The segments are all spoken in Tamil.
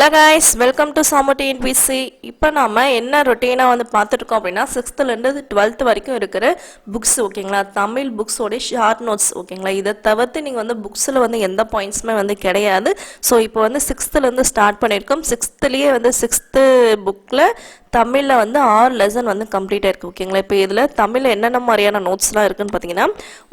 ஹலோ காய்ஸ் வெல்கம் டு சாமட்டி பிசி இப்போ நாம் என்ன ரொட்டீனாக வந்து பார்த்துருக்கோம் அப்படின்னா சிக்ஸ்த்துலேருந்து டுவெல்த் வரைக்கும் இருக்கிற புக்ஸ் ஓகேங்களா தமிழ் புக்ஸோட ஷார்ட் நோட்ஸ் ஓகேங்களா இதை தவிர்த்து நீங்கள் வந்து புக்ஸில் வந்து எந்த பாயிண்ட்ஸுமே வந்து கிடையாது. ஸோ இப்போ வந்து சிக்ஸ்த்துலேருந்து ஸ்டார்ட் பண்ணியிருக்கோம். சிக்ஸ்த்துலேயே வந்து சிக்ஸ்த்து புக்கில் தமிழில் வந்து ஆறு லெசன் வந்து கம்ப்ளீட்டாக இருக்குது ஓகேங்களா இப்போ இதில் தமிழில் என்னென்ன மாதிரியான நோட்ஸ்லாம் இருக்குன்னு பார்த்தீங்கன்னா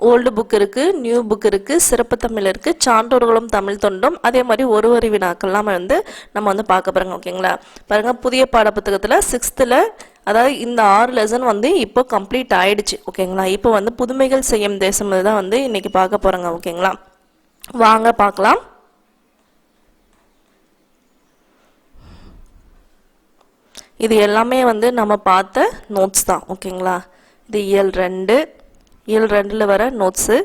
ஓல்டு புக் இருக்குது நியூ புக் இருக்குது சிறப்பு தமிழ் இருக்குது சான்றோர்களும் தமிழ் தொண்டும் அதே மாதிரி ஒரு வரி வினாக்கள்லாம் வந்து நம்ம வந்து பார்க்க போகிறோங்க ஓகேங்களா பாருங்கள் புதிய பாடப்புத்தகத்தில் சிக்ஸ்த்தில் அதாவது இந்த ஆறு லெசன் வந்து இப்போ கம்ப்ளீட் ஆயிடுச்சு ஓகேங்களா இப்போ வந்து புதுமைகள் செய்யும் தேசம் தான் வந்து இன்றைக்கி பார்க்க போகிறோங்க ஓகேங்களா வாங்க பார்க்கலாம். இது எல்லாமே வந்து நம்ம பார்த்த நோட்ஸ் தான் ஓகேங்களா? இது இயல் ரெண்டு. இயல் ரெண்டில் வர நோட்ஸு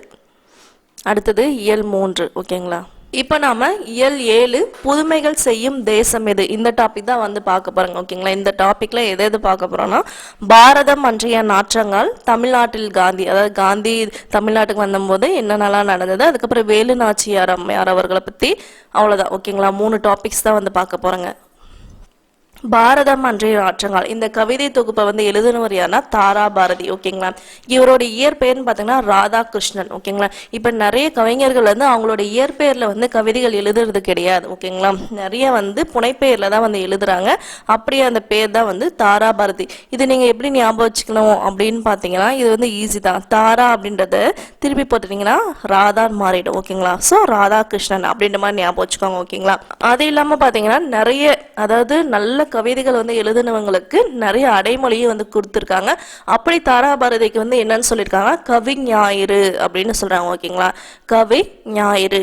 அடுத்தது இயல் மூன்று ஓகேங்களா? இப்போ நாம் இயல் ஏழு புதுமைகள் செய்யும் தேசம் எது? இந்த டாபிக் தான் வந்து பார்க்க போறோங்க ஓகேங்களா? இந்த டாப்பிக்கில் எது எது பார்க்க போகிறோன்னா பாரதம் அன்றைய நாற்றங்கால் தமிழ்நாட்டில் காந்தி அதாவது காந்தி தமிழ்நாட்டுக்கு வந்தபோது என்னென்னலாம் நடந்தது? அதுக்கப்புறம் வேலு நாச்சியார் அம்மையார் அவர்களை பற்றி அவ்வளோதான் ஓகேங்களா? மூணு டாபிக்ஸ் தான் வந்து பார்க்க போறோங்க. பாரதம் அன்றைய ஆற்றங்கால். இந்த கவிதை தொகுப்பை வந்து எழுதினவர் யாருன்னா தாரா பாரதி. ஓகேங்களா இவரோட இயற்பெயர்னு பார்த்தீங்கன்னா ராதாகிருஷ்ணன். ஓகேங்களா இப்போ நிறைய கவிஞர்கள் வந்து அவங்களோட இயற்பெயரில் வந்து கவிதைகள் எழுதுறது கிடையாது. ஓகேங்களா நிறைய வந்து புனைப்பெயரில் தான் வந்து எழுதுறாங்க. அப்படியே அந்த பேர் தான் வந்து தாரா பாரதி. இது நீங்கள் எப்படி ஞாபகம் வச்சுக்கணும் அப்படின்னு பார்த்தீங்கன்னா இது வந்து ஈஸி தான். தாரா அப்படின்றத திருப்பி போட்டுட்டீங்கன்னா ராதான் மாறிடும். ஓகேங்களா ஸோ ராதாகிருஷ்ணன் அப்படின்ற மாதிரி ஞாபகம் வச்சுக்கோங்க. ஓகேங்களா அது இல்லாமல் பார்த்தீங்கன்னா நிறைய அதாவது நல்ல கவிதைகள் வந்து எழுதினவங்களுக்கு நிறைய அடைமொழியை வந்து கொடுத்துருக்காங்க. அப்படி தாராபாரதிக்கு வந்து என்னன்னு சொல்லியிருக்காங்க? கவி ஞாயிறு அப்படின்னு சொல்கிறாங்க ஓகேங்களா? கவி ஞாயிறு.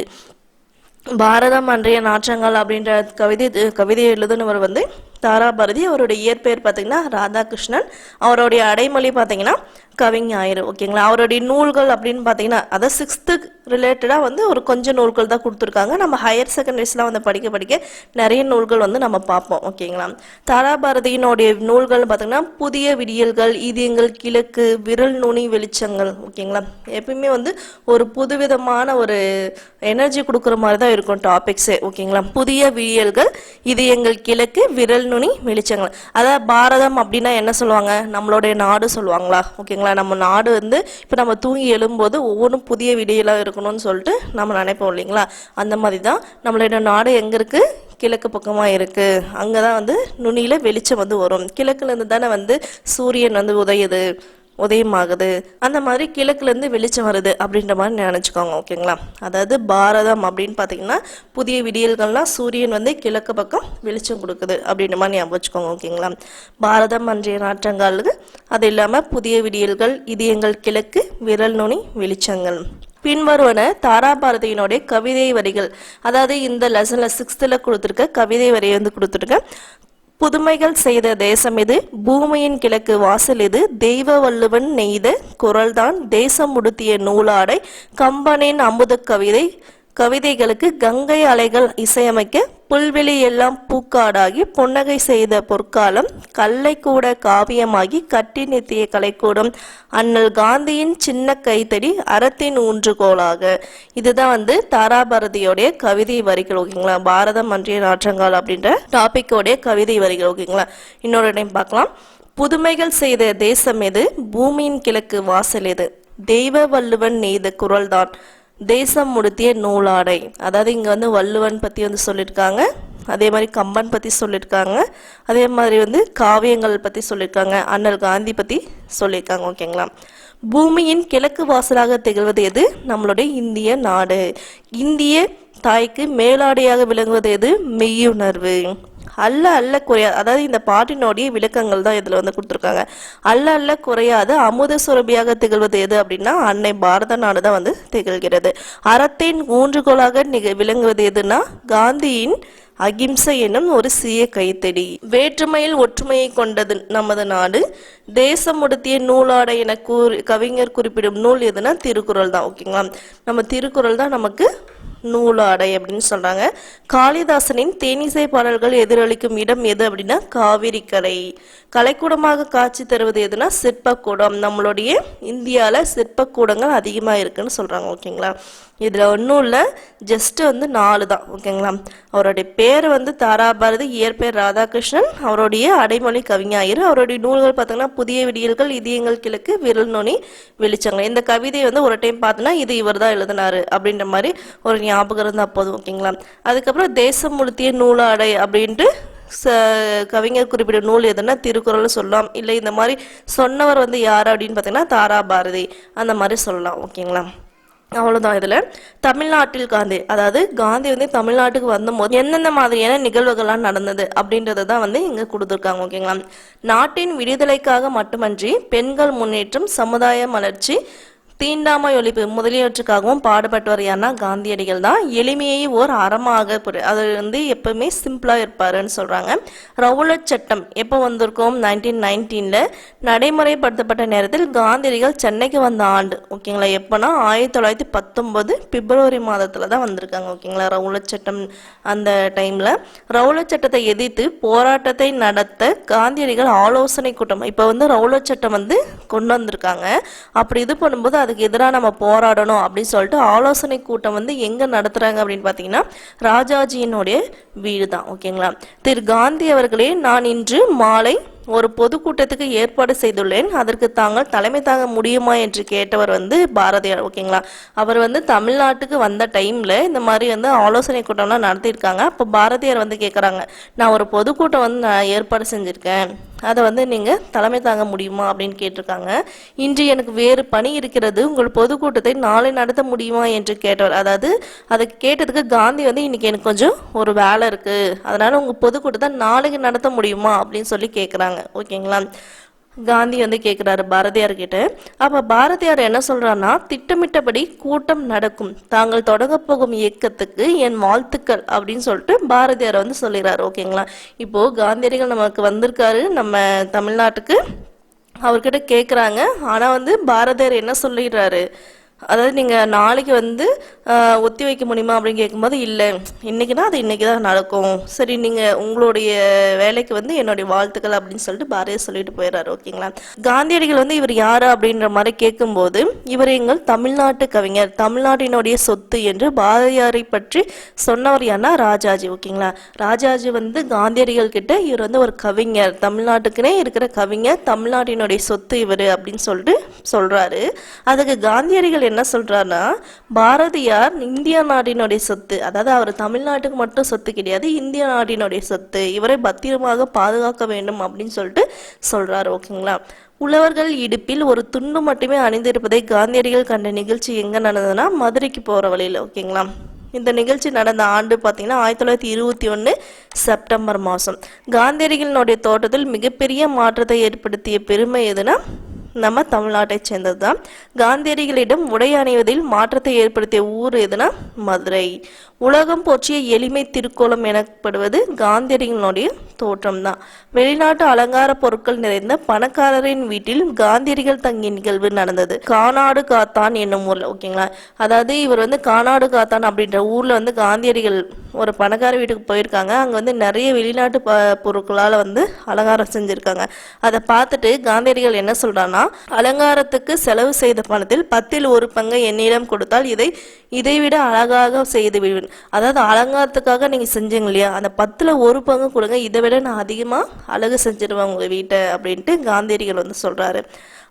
பாரதம் அன்றைய நாற்றங்கள் அப்படின்ற கவிதை கவிதையை எழுதினவர் வந்து தாராபாரதி அவருடைய இயற்பெயர் பார்த்தீங்கன்னா ராதாகிருஷ்ணன். அவருடைய அடைமொழி பார்த்தீங்கன்னா கவிஞாயிறு ஓகேங்களா? அவருடைய நூல்கள் அப்படின்னு பார்த்தீங்கன்னா அதை சிக்ஸ்த்து ரிலேட்டடாக வந்து ஒரு கொஞ்சம் நூல்கள் தான் கொடுத்துருக்காங்க. நம்ம ஹையர் செகண்டரிஸ்லாம் வந்து படிக்க படிக்க நிறைய நூல்கள் வந்து நம்ம பார்ப்போம் ஓகேங்களா? தாராபாரதியினுடைய நூல்கள் பார்த்தீங்கன்னா புதிய விடியல்கள் இதயங்கள் கிழக்கு விரல் நுனி வெளிச்சங்கள் ஓகேங்களா? எப்பயுமே வந்து ஒரு புதுவிதமான ஒரு எனர்ஜி கொடுக்குற மாதிரி தான் இருக்கும் டாபிக்ஸே ஓகேங்களா? புதிய விடியல்கள் இதயங்கள் கிழக்கு விரல் நுனி வெளிச்சங்கள். அதாவது பாரதம் அப்படின்னா என்ன சொல்லுவாங்க? நம்மளுடைய நாடு சொல்லுவாங்களா? ஓகேங்களா? நம்ம நாடு வந்து இப்போ நம்ம தூங்கி எழும்போது ஒவ்வொன்றும் புதிய விடியலாக இருக்கணும்னு சொல்லிட்டு நம்ம நினைப்போம் இல்லைங்களா? அந்த மாதிரி தான் நம்மளுடைய நாடு எங்கே இருக்குது கிழக்கு பக்கமாக இருக்குது அங்கே தான் வந்து நுனியில் வெளிச்சம் வந்து வரும். கிழக்குலேருந்து தானே வந்து சூரியன் வந்து உதயுது. உதயமாகுது. அந்த மாதிரி கிழக்குலேருந்து வெளிச்சம் வருது அப்படின்ற மாதிரி நினச்சிக்கோங்க ஓகேங்களா? அதாவது பாரதம் அப்படின்னு பார்த்தீங்கன்னா புதிய விடியல்கள்லாம் சூரியன் வந்து கிழக்கு பக்கம் வெளிச்சம் கொடுக்குது அப்படின்ற மாதிரி ஞாபகம் வச்சுக்கோங்க ஓகேங்களா? பாரதம் அன்றைய நாற்றங்காலுக்கு அது இல்லாமல் புதிய விடியல்கள் இதயங்கள் கிழக்கு விரல் நுனி வெளிச்சங்கள். பின்வருவன தாராபாரதியினுடைய கவிதை வரிகள். அதாவது இந்த லெசனில் சிக்ஸ்த்தில் கொடுத்துருக்க கவிதை வரி வந்து கொடுத்துருக்க புதுமைகள் செய்த தேசம் இது. பூமியின் கிழக்கு வாசல் இது. தெய்வ வள்ளுவன் நெய்த குரல்தான். தேசம் உடுத்திய நூலாடை. கம்பனின் அமுத கவிதை. கவிதைகளுக்கு கங்கை அலைகள் இசையமைக்க புல்வெளி எல்லாம் பூக்காடாகி புன்னகை செய்த பொற்காலம் கல்லை கூட காவியமாகி கட்டி நிறுத்திய கலைக்கூடம். அண்ணல் காந்தியின் சின்ன கைத்தடி அறத்தின் ஊன்றுகோலாக. இதுதான் வந்து தாராபாரதியோடைய கவிதை வரிகள் ஓகேங்களா? பாரதம் அன்றைய நாற்றங்கால் அப்படின்ற டாபிக்கோடைய கவிதை வரிகள் ஓகேங்களா? இன்னொரு டைம் பார்க்கலாம். புதுமைகள் செய்த தேசம் எது? பூமியின் கிழக்கு வாசல் எது? தெய்வ வள்ளுவன் நெய்த குரல்தான். தேசம் முடுத்திய நூலாடை. அதாவது இங்கே வந்து வள்ளுவன் பற்றி வந்து சொல்லியிருக்காங்க அதே மாதிரி கம்பன் பற்றி சொல்லியிருக்காங்க அதே மாதிரி வந்து காவியங்கள் பற்றி சொல்லியிருக்காங்க அண்ணல் காந்தி பற்றி சொல்லியிருக்காங்க ஓகேங்களா? பூமியின் கிழக்கு வாசலாக திகழ்வது எது? நம்மளுடைய இந்திய நாடு. இந்திய தாய்க்கு மேலாடையாக விளங்குவது எது? மெய்யுணர்வு. அல்ல அல்ல குறையாது அதாவது இந்த பாட்டினுடைய விளக்கங்கள் தான் இதில் வந்து கொடுத்துருக்காங்க. அல்ல அல்ல குறையாது அமுத சுரபியாக திகழ்வது எது அப்படின்னா அன்னை பாரத நாடு தான் வந்து திகழ்கிறது. அறத்தின் ஊன்றுகோலாக நிக விளங்குவது எதுனா காந்தியின் அகிம்சை என்னும் ஒரு சிறிய கைத்தடி. வேற்றுமையில் ஒற்றுமையை கொண்டது நமது நாடு. தேசம் உடுத்திய நூலாடை என கூறி கவிஞர் குறிப்பிடும் நூல் எதுனா திருக்குறள் தான் ஓகேங்களா? நம்ம திருக்குறள் தான் நமக்கு நூலாடை அப்படின்னு சொல்றாங்க. காளிதாசனின் தேனிசை பாடல்கள் எதிரொலிக்கும் இடம் எது அப்படின்னா காவிரி கரை கலைக்கூடமாக காட்சி தருவது எதுனா சிற்பக்கூடம். நம்மளுடைய இந்தியாவில் சிற்பக்கூடங்கள் அதிகமாக இருக்குன்னு சொல்றாங்க ஓகேங்களா? இதில் ஒன்றும் இல்லை ஜஸ்ட்டு வந்து நாலு தான் ஓகேங்களா அவருடைய பேர் வந்து தாராபாரதி இயற்பெயர் ராதாகிருஷ்ணன் அவருடைய அடைமொழி கவிஞாயிரு அவருடைய நூல்கள் பார்த்தீங்கன்னா புதிய விடியல்கள் இதயங்கள் கிழக்கு விரல் நுனி வெளிச்சங்கள். இந்த கவிதை வந்து ஒரு டைம் பார்த்தோன்னா இது இவர் தான் எழுதினாரு அப்படின்ற மாதிரி ஒரு ஞாபகம் இருந்தால் போதும் ஓகேங்களா அதுக்கப்புறம் தேசம் முழுத்திய நூலாடை அப்படின்ட்டு ச கவிஞர் குறிப்பிட்ட நூல் எதுனா திருக்குறள் சொல்லலாம். இல்லை இந்த மாதிரி சொன்னவர் வந்து யார் அப்படின்னு பார்த்தீங்கன்னா தாரா பாரதி அந்த மாதிரி சொல்லலாம் ஓகேங்களா அவ்வளோதான் இதில். தமிழ்நாட்டில் காந்தி அதாவது காந்தி வந்து தமிழ்நாட்டுக்கு வந்தபோது எந்தெந்த மாதிரியான நிகழ்வுகள்லாம் நடந்தது அப்படின்றத தான் வந்து இங்கே கொடுத்துருக்காங்க ஓகேங்களா? நாட்டின் விடுதலைக்காக மட்டுமன்றி பெண்கள் முன்னேற்றம் சமுதாய வளர்ச்சி தீண்டாமை ஒழிப்பு முதலியவற்றுக்காகவும் பாடுபட்டவர் யாருன்னா காந்தியடிகள் தான். எளிமையை ஓர் அறமாக அது வந்து எப்பவுமே சிம்பிளாக இருப்பாருன்னு சொல்கிறாங்க ரவுலட் சட்டம் எப்போ வந்திருக்கோம்? நைன்டீன் நைன்டீனில் நடைமுறைப்படுத்தப்பட்ட நேரத்தில் காந்தியடிகள் சென்னைக்கு வந்த ஆண்டு. ஓகேங்களா? எப்போனா ஆயிரத்தி தொள்ளாயிரத்தி பத்தொம்போது பிப்ரவரி மாதத்தில் தான் வந்திருக்காங்க. ஓகேங்களா? ரவுலட் சட்டம் அந்த டைமில் ரவுலட் சட்டத்தை எதிர்த்து போராட்டத்தை நடத்த காந்தியடிகள் ஆலோசனை கூட்டம் இப்போ வந்து ரவுலட் சட்டம் வந்து கொண்டு வந்திருக்காங்க. அப்படி இது பண்ணும்போது அதுக்கு எதிராக நம்ம போராடணும் அப்படின்னு சொல்லிட்டு ஆலோசனை கூட்டம் வந்து எங்கே நடத்துகிறாங்க அப்படின்னு பார்த்தீங்கன்னா ராஜாஜியினுடைய வீடு தான் ஓகேங்களா? திரு காந்தி அவர்களே நான் இன்று மாலை ஒரு பொதுக்கூட்டத்துக்கு ஏற்பாடு செய்துள்ளேன். அதற்கு தாங்கள் தலைமை தாங்க முடியுமா என்று கேட்டவர் வந்து பாரதியார் ஓகேங்களா? அவர் வந்து தமிழ்நாட்டுக்கு வந்த டைம்ல இந்த மாதிரி வந்து ஆலோசனை கூட்டம்லாம் நடத்தியிருக்காங்க. அப்போ பாரதியார் வந்து கேட்குறாங்க நான் ஒரு பொதுக்கூட்டம் வந்து நான் ஏற்பாடு செஞ்சுருக்கேன். அதை வந்து நீங்கள் தலைமை தாங்க முடியுமா? அப்படின்னு கேட்டிருக்காங்க. இன்று எனக்கு வேறு பணி இருக்கிறது. உங்கள் பொதுக்கூட்டத்தை நாளை நடத்த முடியுமா? என்று கேட்டவர். அதாவது அதை கேட்டதுக்கு காந்தி வந்து இன்றைக்கி எனக்கு கொஞ்சம் ஒரு வேலை இருக்குது அதனால் உங்கள் பொதுக்கூட்டத்தை நாளைக்கு நடத்த முடியுமா? அப்படின்னு சொல்லி கேட்குறாங்க ஓகேங்களா? காந்தி வந்து கேட்குறாரு பாரதியார் கிட்ட அப்போ பாரதியார் என்ன சொல்கிறான்னா திட்டமிட்டபடி கூட்டம் நடக்கும். தாங்கள் தொடங்க போகும் இயக்கத்துக்கு என் வாழ்த்துக்கள் அப்படின்னு சொல்லிட்டு பாரதியார் வந்து சொல்லிடுறாரு ஓகேங்களா? இப்போது காந்தியடிகள் நமக்கு வந்திருக்காரு நம்ம தமிழ்நாட்டுக்கு. அவர்கிட்ட கேட்குறாங்க ஆனால் வந்து பாரதியார் என்ன சொல்லிடுறாரு? அதாவது நீங்கள் நாளைக்கு வந்து ஒத்தி வைக்க முடியுமா அப்படின்னு கேட்கும்போது இல்லை. இன்றைக்கினா அது இன்னைக்கு தான் நடக்கும். சரி நீங்கள் உங்களுடைய வேலைக்கு வந்து என்னுடைய வாழ்த்துக்கள் அப்படின்னு சொல்லிட்டு பாரதியார் சொல்லிட்டு போயிடுறாரு ஓகேங்களா? காந்தியடிகள் வந்து இவர் யார் அப்படின்ற மாதிரி கேட்கும்போது இவர் எங்கள் தமிழ்நாட்டு கவிஞர் தமிழ்நாட்டினுடைய சொத்து என்று பாரதியாரை பற்றி சொன்னவர் யாருன்னா ராஜாஜி ஓகேங்களா? ராஜாஜி வந்து காந்தியடிகள் கிட்ட இவர் வந்து ஒரு கவிஞர் தமிழ்நாட்டுக்குனே இருக்கிற கவிஞர் தமிழ்நாட்டினுடைய சொத்து இவர் அப்படின்னு சொல்லிட்டு சொல்கிறாரு அதுக்கு காந்தியடிகள் என்ன சொல்கிறாருன்னா பாரதியார் இந்திய நாட்டினுடைய சொத்து அதாவது அவர் தமிழ்நாட்டுக்கு மட்டும் சொத்து கிடையாது இந்திய நாட்டினுடைய சொத்து இவரை பத்திரமாக பாதுகாக்க வேண்டும் அப்படின்னு சொல்லிட்டு சொல்கிறாரு ஓகேங்களா? உழவர்கள் இடுப்பில் ஒரு துண்டு மட்டுமே அணிந்திருப்பதை காந்தியடிகள் கண்ட நிகழ்ச்சி எங்க நடந்ததுன்னா மதுரைக்கு போற வழியில ஓகேங்களா? இந்த நிகழ்ச்சி நடந்த ஆண்டு பார்த்தீங்கன்னா ஆயிரத்தி தொள்ளாயிரத்தி இருபத்தி ஒன்று செப்டம்பர் மாதம். காந்தியடிகளினுடைய தோட்டத்தில் மிகப்பெரிய மாற்றத்தை ஏற்படுத்திய பெருமை எதுனா நம்ம தமிழ்நாட்டை சேர்ந்தது தான் காந்தியடிகளிடம் உடை அணிவதில் மாற்றத்தை ஏற்படுத்திய ஊர் எதுனா மதுரை. உலகம் போற்றிய எளிமை திருக்கோலம் எனப்படுவது காந்தியடிகளினுடைய தோற்றம் தான் வெளிநாட்டு அலங்கார பொருட்கள் நிறைந்த பணக்காரரின் வீட்டில் காந்தியடிகள் தங்கிய நிகழ்வு நடந்தது. கானாடு காத்தான் என்னும் ஊர்ல ஓகேங்களா? அதாவது இவர் வந்து கானாடு காத்தான் அப்படின்ற ஊர்ல வந்து காந்தியடிகள் ஒரு பணக்கார வீட்டுக்கு போயிருக்காங்க. அங்க வந்து நிறைய வெளிநாட்டு ப- பொருட்களால வந்து அலங்காரம் செஞ்சிருக்காங்க. அதை பார்த்துட்டு காந்தியடிகள் என்ன சொல்றான்னா அலங்காரத்துக்கு செலவு செய்த பணத்தில் பத்தில் ஒரு பங்கை என்னிடம் கொடுத்தால் இதை இதைவிட அழகாக செய்து விடுவேன் அதாவது அலங்காரத்துக்காக நீங்க செஞ்சீங்க இல்லையா? அந்த பத்துல ஒரு பங்கு கொடுங்க இதை விட நான் அதிகமா அழகு செஞ்சிருவேன் உங்க வீட்டை அப்படின்ட்டு காந்தியடிகள் வந்து சொல்றாரு.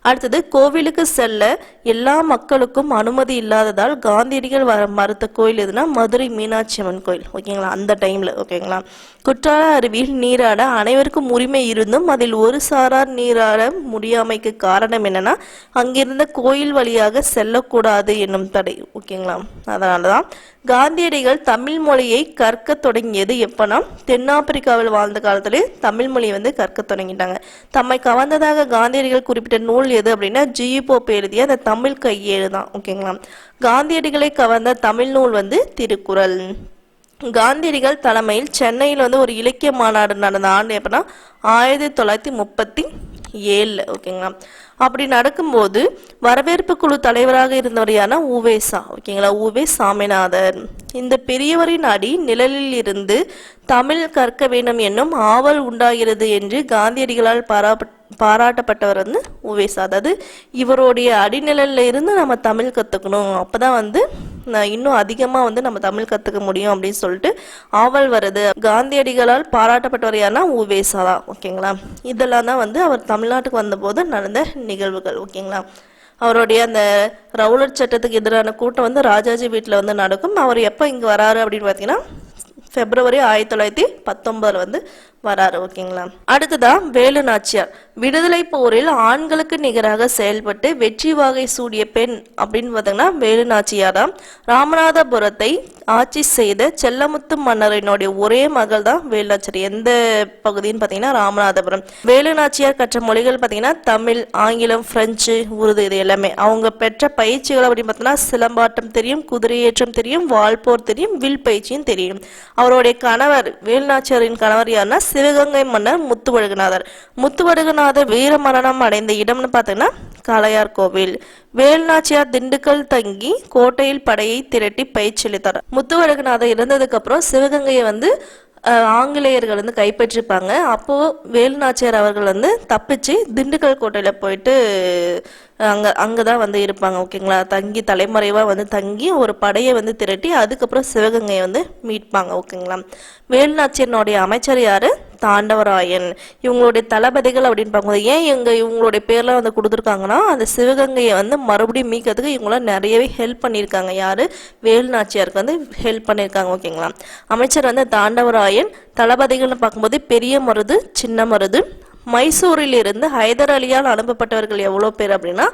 அடுத்தது கோவிலுக்கு செல்ல எல்லா மக்களுக்கும் அனுமதி இல்லாததால் காந்தியடிகள் வர மறுத்த கோயில் எதுனா மதுரை மீனாட்சி அம்மன் கோயில். ஓகேங்களா? அந்த டைம்ல. ஓகேங்களா? குற்றால அருவியில் நீராட அனைவருக்கும் உரிமை இருந்தும் அதில் ஒரு சாரார் நீராட முடியாமைக்கு காரணம் என்னன்னா அங்கிருந்த கோயில் வழியாக செல்லக்கூடாது என்னும் தடை. ஓகேங்களா? அதனாலதான் காந்தியடிகள் தமிழ் மொழியை கற்க தொடங்கியது எப்பனா தென்னாப்பிரிக்காவில் வாழ்ந்த காலத்திலே தமிழ் மொழியை வந்து கற்க தொடங்கிட்டாங்க. தம்மை கவர்ந்ததாக காந்தியடிகள் குறிப்பிட்ட நூல் எது அப்படின்னா ஜியு போப் எழுதிய அந்த தமிழ் கையேடு தான் ஓகேங்களா? காந்தியடிகளை கவர்ந்த தமிழ் நூல் வந்து திருக்குறள். காந்தியடிகள் தலைமையில் சென்னையில் வந்து ஒரு இலக்கிய மாநாடு நடந்த ஆண்டு எப்படின்னா ஆயிரத்தி தொள்ளாயிரத்தி முப்பத்தி ஏழில் ஓகேங்களா? அப்படி நடக்கும்போது வரவேற்பு குழு தலைவராக இருந்தவரையான யாருன்னா உவேசா ஓகேங்களா? உவே சாமிநாதர். இந்த பெரியவரின் அடி நிழலில் இருந்து தமிழ் கற்க வேண்டும் என்னும் ஆவல் உண்டாகிறது என்று காந்தியடிகளால் பாரா பாராட்டப்பட்டவர் வந்து உவேசா. அதாவது இவருடைய அடிநிழல்ல இருந்து நம்ம தமிழ் கற்றுக்கணும் அப்போ தான் வந்து இன்னும் அதிகமாக வந்து நம்ம தமிழ் கற்றுக்க முடியும் அப்படின்னு சொல்லிட்டு ஆவல் வருது. காந்தியடிகளால் பாராட்டப்பட்டவர் யாருன்னா உவேசா தான் ஓகேங்களா? இதெல்லாம் தான் வந்து அவர் தமிழ்நாட்டுக்கு வந்தபோது நடந்த நிகழ்வுகள் ஓகேங்களா? அவருடைய அந்த ரவுலட் சட்டத்துக்கு எதிரான கூட்டம் வந்து ராஜாஜி வீட்டில் வந்து நடக்கும். அவர் எப்போ இங்கே வராரு அப்படின்னு பார்த்தீங்கன்னா ஃபெப்ரவரி ஆயிரத்தி தொள்ளாயிரத்தி பத்தொம்பதில் வந்து வராரு ஓகேங்களா? அடுத்ததா வேலு நாச்சியார். விடுதலை போரில் ஆண்களுக்கு நிகராக செயல்பட்டு வெற்றி வாகை சூடிய பெண் அப்படின்னு பார்த்தீங்கன்னா வேலு நாச்சியார்? தான் ராமநாதபுரத்தை ஆட்சி செய்த செல்லமுத்து மன்னரினுடைய ஒரே மகள் தான் வேலு நாச்சியார். எந்த பகுதின்னு பார்த்தீங்கன்னா ராமநாதபுரம். வேலு நாச்சியார் கற்ற மொழிகள் பார்த்தீங்கன்னா தமிழ் ஆங்கிலம் பிரெஞ்சு உருது இது எல்லாமே. அவங்க பெற்ற பயிற்சிகள் அப்படின்னு பார்த்தீங்கன்னா சிலம்பாட்டம் தெரியும் குதிரையேற்றம் தெரியும் வால்போர் தெரியும் வில் பயிற்சியும் தெரியும். அவருடைய கணவர் வேலுநாச்சியாரின் கணவர் யாருன்னா சிவகங்கை மன்னர் முத்துவடுகநாதர் முத்துவடுகநாதர் வீர மரணம் அடைந்த இடம்னு பார்த்தீங்கன்னா காளையார் கோவில். வேலுநாச்சியார் திண்டுக்கல் தங்கி கோட்டையில் படையை திரட்டி பயிற்சி அளித்தார். முத்துவடுகநாதர் இறந்ததுக்கு அப்புறம் சிவகங்கையை வந்து ஆங்கிலேயர்கள் வந்து கைப்பற்றிருப்பாங்க. அப்போ வேலுநாச்சியார் அவர்கள் வந்து தப்பிச்சு திண்டுக்கல் கோட்டையில போயிட்டு அங்கே தான் வந்து இருப்பாங்க ஓகேங்களா? தங்கி தலைமறைவாக வந்து தங்கி ஒரு படையை வந்து திரட்டி அதுக்கப்புறம் சிவகங்கையை வந்து மீட்பாங்க ஓகேங்களா? வேலுநாச்சியனுடைய அமைச்சர் யாரு? தாண்டவராயன். இவங்களுடைய தளபதிகள் அப்படின்னு பார்க்கும்போது ஏன் இவங்க இவங்களுடைய பேர்லாம் வந்து கொடுத்துருக்காங்கன்னா அந்த சிவகங்கையை வந்து மறுபடியும் மீக்கிறதுக்கு இவங்களாம் நிறையவே ஹெல்ப் பண்ணியிருக்காங்க. யார்? வேலுநாச்சியாருக்கு வந்து ஹெல்ப் பண்ணியிருக்காங்க ஓகேங்களா? அமைச்சர் வந்து தாண்டவராயன் தளபதிகள்னு பார்க்கும்போது பெரிய மருது சின்ன மருது மைசூரில் இருந்து ஹைதர் அலியால் அனுப்பப்பட்டவர்கள் எவ்வளோ பேர் அப்படின்னா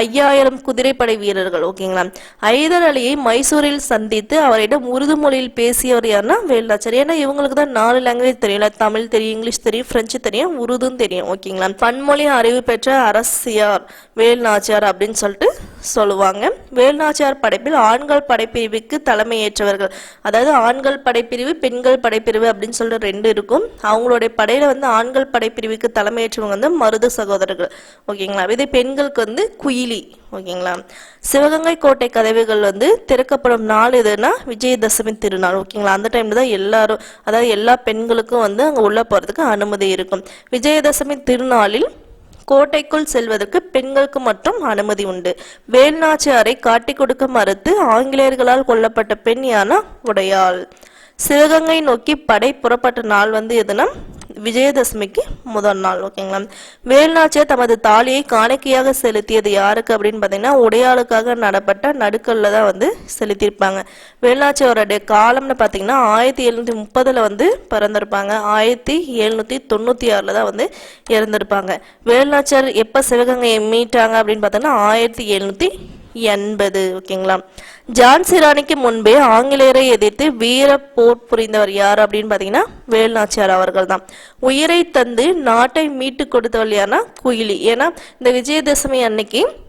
ஐயாயிரம் குதிரைப்படை வீரர்கள் ஓகேங்களா? ஹைதர் அலியை மைசூரில் சந்தித்து அவரிடம் உருது மொழியில் பேசியவர் யாருன்னா வேலுநாச்சியார் ஏன்னா இவங்களுக்கு தான் நாலு லாங்குவேஜ் தெரியல தமிழ் தெரியும் இங்கிலீஷ் தெரியும் பிரெஞ்சு தெரியும் உருதும் தெரியும் ஓகேங்களா? பன்மொழி அறிவு பெற்ற அரசியார் வேல்நாச்சியார் அப்படின்னு சொல்லிட்டு சொல்லுவாங்க. வேலுநாச்சியார் படைப்பில் ஆண்கள் படைப்பிரிவுக்கு தலைமையேற்றவர்கள். அதாவது ஆண்கள் படைப்பிரிவு பெண்கள் படைப்பிரிவு அப்படின்னு சொல்லிட்டு ரெண்டு இருக்கும். அவங்களுடைய படையில வந்து ஆண்கள் படைப்பிரிவுக்கு தலைமையேற்றவங்க வந்து மருது சகோதரர்கள். ஓகேங்களா? இதே பெண்களுக்கு வந்து குயிலி. ஓகேங்களா? சிவகங்கை கோட்டை கதவுகள் வந்து திறக்கப்படும் நாள் எதுனா விஜயதசமி திருநாள். ஓகேங்களா? அந்த டைம்ல தான் எல்லாரும் அதாவது எல்லா பெண்களுக்கும் வந்து அங்கே உள்ள போறதுக்கு அனுமதி இருக்கும். விஜயதசமி திருநாளில் கோட்டைக்குள் செல்வதற்கு பெண்களுக்கு மட்டும் அனுமதி உண்டு. வேல்நாச்சியாரை காட்டிக் கொடுக்க மறுத்து ஆங்கிலேயர்களால் கொல்லப்பட்ட பெண் யானா உடையாள். சிவகங்கை நோக்கி படை புறப்பட்ட நாள் வந்து எதுனா விஜயதசமிக்கு முதல் நாள் ஓகேங்களா வேல்நாச்சியார் தமது தாலியை காணிக்கையாக செலுத்தியது யாருக்கு அப்படின்னு பார்த்தீங்கன்னா உடையாளுக்காக நடப்பட்ட நடுக்கல்ல தான் வந்து செலுத்தியிருப்பாங்க. வேல்நாச்சியாரோடைய காலம்னு பார்த்தீங்கன்னா ஆயிரத்தி எழுநூற்றி முப்பதில் வந்து பிறந்திருப்பாங்க. ஆயிரத்தி எழுநூற்றி தொண்ணூற்றி ஆறில் தான் வந்து இறந்திருப்பாங்க. வேல்நாச்சியார் எப்போ சிவகங்கையை மீட்டாங்க அப்படின்னு பார்த்தோம்னா ஆயிரத்தி எழுநூற்றி எண்பது ஓகேங்களா? ஜான்சி ராணிக்கு முன்பே ஆங்கிலேயரை எதிர்த்து வீர போர் புரிந்தவர் யார் அப்படின்னு பார்த்தீங்கன்னா வேலுநாச்சியார் அவர்கள் தான். உயிரை தந்து நாட்டை மீட்டு கொடுத்தவர் யாருன்னா குயிலி. ஏன்னா இந்த விஜயதசமி அன்னைக்கு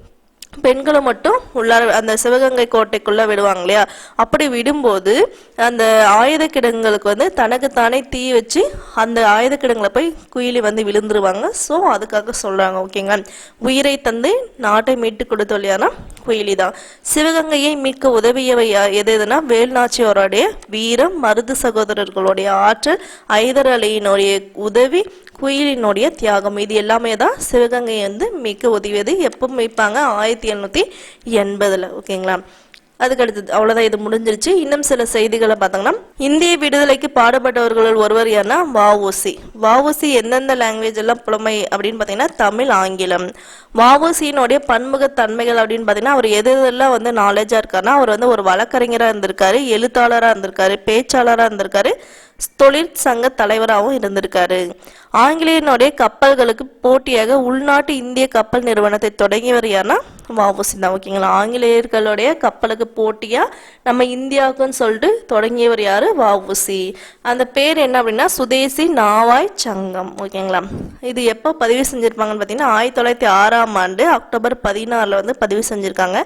பெண்களை மட்டும் உள்ளார அந்த சிவகங்கை கோட்டைக்குள்ளே விடுவாங்க இல்லையா? அப்படி விடும்போது அந்த ஆயுத கிடங்களுக்கு வந்து தனக்குத்தானே தீ வச்சு அந்த ஆயுத கிடங்களை போய் குயிலி வந்து விழுந்துருவாங்க. ஸோ அதுக்காக சொல்கிறாங்க ஓகேங்க உயிரை தந்து நாட்டை மீட்டு கொடுத்தோல்லையானா குயிலி தான். சிவகங்கையை மீட்க உதவியவை யா- எது எதுனா வேல்நாச்சியோருடைய வீரம் மருது சகோதரர்களுடைய ஆற்றல் ஐதர் அலியினுடைய உதவி குயிலினுடைய தியாகம். இது எல்லாமே தான் சிவகங்கையை வந்து மீட்க உதவியது. எப்போ மீட்பாங்க? ஆயிரத்தி எழுநூத்தி எண்பதுல. ஓகேங்களா? அதுக்கு அடுத்தது அவ்வளவுதான். இது முடிஞ்சிருச்சு. இன்னும் சில செய்திகளை பார்த்தோங்கன்னா இந்திய விடுதலைக்கு பாடுபட்டவர்களுள் ஒருவர் யாருன்னா வஉசி. வஉசி எந்தெந்த லாங்குவேஜ் எல்லாம் புலமை அப்படின்னு பார்த்தீங்கன்னா தமிழ் ஆங்கிலம். வஉசியினுடைய பன்முகத்தன்மைகள் அப்படின்னு பார்த்தீங்கன்னா அவர் எது எதெல்லாம் வந்து நாலேஜாக இருக்காருன்னா அவர் வந்து ஒரு வழக்கறிஞராக இருந்திருக்காரு எழுத்தாளராக இருந்திருக்காரு பேச்சாளராக இருந்திருக்காரு. தொழிற்சங்க தலைவராகவும் இருந்திருக்காரு. ஆங்கிலேயனுடைய கப்பல்களுக்கு போட்டியாக உள்நாட்டு இந்திய கப்பல் நிறுவனத்தை தொடங்கியவர் யாருன்னா வஉசி தான் ஓகேங்களா. ஆங்கிலேயர்களுடைய கப்பலுக்கு போட்டியா நம்ம இந்தியாவுக்குன்னு சொல்லிட்டு தொடங்கியவர் யாரு? வாவுசி அந்த பேர் என்ன அப்படின்னா சுதேசி நாவாய் சங்கம் ஓகேங்களா. இது எப்போ பதிவு செஞ்சிருப்பாங்கன்னு பார்த்தீங்கன்னா ஆயிரத்தி தொள்ளாயிரத்தி ஆறாம் ஆண்டு அக்டோபர் பதினாறில் வந்து பதிவு செஞ்சிருக்காங்க.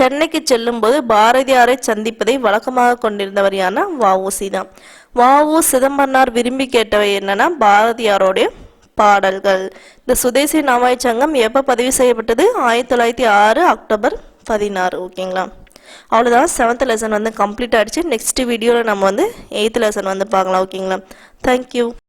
சென்னைக்கு செல்லும்போது பாரதியாரை சந்திப்பதை வழக்கமாக கொண்டிருந்தவர் யாருன்னா வாவுசி தான். வாவு சிதம்பரனார் விரும்பி கேட்டவை என்னன்னா பாரதியாரோடைய பாடல்கள். இந்த சுதேசி நாவாய் சங்கம் எப்போ பதிவு செய்யப்பட்டது? ஆயிரத்தி தொள்ளாயிரத்தி ஆறு அக்டோபர் பதினாறு ஓகேங்களா? அவ்வளோதான் செவன்த் லெசன் வந்து கம்ப்ளீட் ஆகிடுச்சு நெக்ஸ்ட் வீடியோவில் நம்ம வந்து எயித்து லெசன் வந்து பார்க்கலாம் ஓகேங்களா? தேங்க்யூ